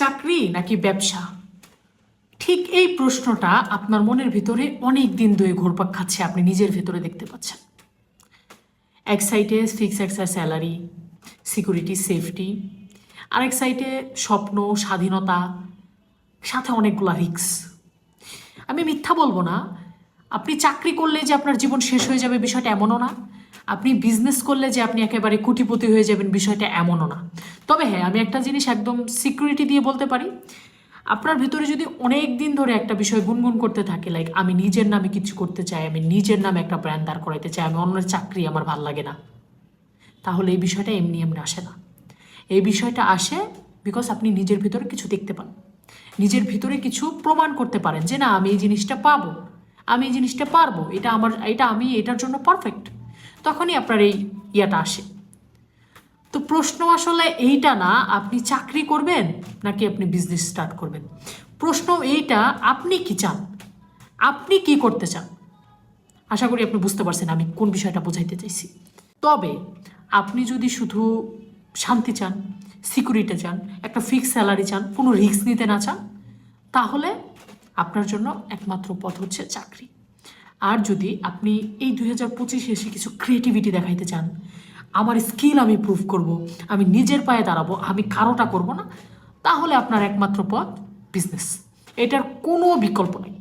চাকরি নাকি ব্যবসা? ঠিক এই প্রশ্নটা আপনার মনের ভিতরে অনেক দিন ধরে ঘুরপাক খাচ্ছে, আপনি নিজের ভিতরে দেখতে পাচ্ছেন। এক সাইডে ফিক্স একটা স্যালারি সিকিউরিটি সেফটি আরেক সাইডে স্বপ্ন, স্বাধীনতা, সাথে অনেকগুলো রিক্স আমি মিথ্যা বলব না, আপনি চাকরি করলে যে আপনার জীবন শেষ হয়ে যাবে বিষয়টা এমনও না। আপনি বিজনেস করলে যে আপনি একেবারে কোটিপতি হয়ে যাবেন বিষয়টা এমনও না। তবে হ্যাঁ আমি একটা জিনিস একদম সিকিউরিটি দিয়ে বলতে পারি, আপনার ভিতরে যদি অনেক দিন ধরে একটা বিষয় গুনগুন করতে থাকে লাইক আমি নিজের নামে কিছু করতে চাই, আমি নিজের নামে একটা ব্র্যান্ড দাঁড় করাইতে চাই, আমি অন্যের চাকরি আমার ভালো লাগে না, তাহলে এই বিষয়টা এমনি এমনি আসে না। এই বিষয়টা আসে বিকজ আপনি নিজের ভিতরে কিছু দেখতে পান। নিজের ভিতরে কিছু প্রমাণ করতে পারেন যে না, আমি এই জিনিসটা পাবো, আমি এই জিনিসটা পারব, এটা আমার, এটা আমি, এটার জন্য পারফেক্ট তখনই আপনার এই ইয়াটা আসে। তো প্রশ্ন আসলে এইটা না, আপনি চাকরি করবেন নাকি আপনি বিজনেস স্টার্ট করবেন? প্রশ্ন এইটা, আপনি কি চান? আপনি কি করতে চান? আশা করি আপনি বুঝতে পারছেন আমি কোন বিষয়টা বোঝাইতে চাইছি। তবে আপনি যদি শুধু শান্তি চান সিকিউরিটি চান, একটা ফিক্স স্যালারি চান, কোনো রিস্ক নিতে না চান, তাহলে আপনার জন্য একমাত্র পথ হচ্ছে চাকরি। আর যদি আপনি এই দুই হাজার পঁচিশে এসে কিছু ক্রিয়েটিভিটি দেখাইতে চান, আমার স্কিল আমি প্রুভ করব, আমি নিজের পায়ে দাঁড়াবো, আমি কারোটা করব না, তাহলে আপনার একমাত্র পথ বিজনেস এটার কোনো বিকল্প নেই।